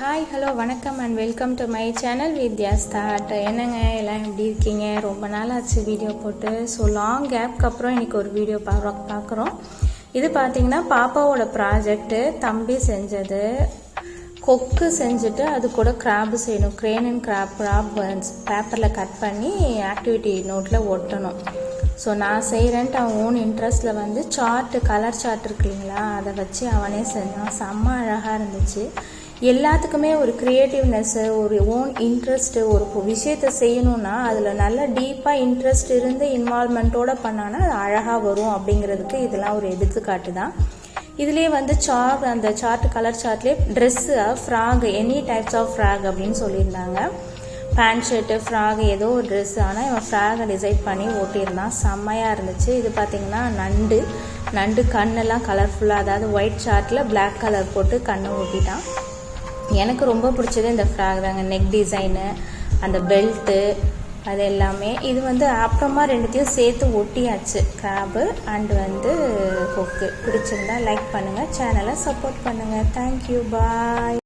Hi hello வணக்கம் and welcome to my channel Vidya start என்னங்க எல்லாம் எப்படி இருக்கீங்க? ரொம்ப நாள் ஆச்சு வீடியோ போட்டு ஸோ லாங் கேப்க்கு அப்புறம் இன்றைக்கி ஒரு வீடியோ பார்க்க பார்க்குறோம் இது பார்த்தீங்கன்னா பாப்பாவோட ப்ராஜெக்ட்டு தம்பி செஞ்சது. கொக்கு செஞ்சுட்டு அது கூட கிராப் செய்யணும். க்ரேன் அண்ட் கிராப் கிராப் பேப்பரில் கட் பண்ணி ஆக்டிவிட்டி நோட்டில் ஒட்டணும். ஸோ நான் செய்கிறேன்ட்டு அவன் ஓன் இன்ட்ரெஸ்ட்டில் வந்து சார்ட்டு கலர் சார்ட் இருக்கு இல்லைங்களா? அதை வச்சு அவனே செஞ்சான். செம்ம அழகாக இருந்துச்சு. எல்லாத்துக்குமே ஒரு க்ரியேட்டிவ்னஸ்ஸு ஒரு ஓன் இன்ட்ரெஸ்ட்டு ஒரு விஷயத்தை செய்யணும்னா அதில் நல்ல டீப்பாக இன்ட்ரெஸ்ட் இருந்து இன்வால்மெண்ட்டோட பண்ணான்னா அது அழகாக வரும் அப்படிங்கிறதுக்கு இதெல்லாம் ஒரு எடுத்துக்காட்டு தான். இதுலேயே வந்து சார்ட் அந்த chart colour சார்ட்லேயே dress frock any types of frock அப்படின்னு சொல்லியிருந்தாங்க. பேண்ட் ஷர்ட்டு ஃப்ராக் ஏதோ ஒரு ட்ரெஸ் ஆனால் இவன் ஃப்ராகை டிசைட் பண்ணி ஓட்டியிருந்தான். செம்மையாக இருந்துச்சு. இது பார்த்திங்கன்னா நண்டு நண்டு கண்ணெல்லாம் கலர்ஃபுல்லாக அதாவது ஒயிட் சார்ட்டில் பிளாக் கலர் போட்டு கண்ணை ஓட்டிட்டான். எனக்கு ரொம்ப பிடிச்சது இந்த ஃப்ராக் தாங்க. நெக் டிசைனு அந்த பெல்ட்டு அது எல்லாமே. இது வந்து அப்புறமா ரெண்டுத்தையும் சேர்த்து ஒட்டியாச்சு. கிராபு அண்டு வந்து கொக்கு பிடிச்சிருந்தா லைக் பண்ணுங்கள் சேனலை சப்போர்ட் பண்ணுங்கள் தேங்க்யூ பாய்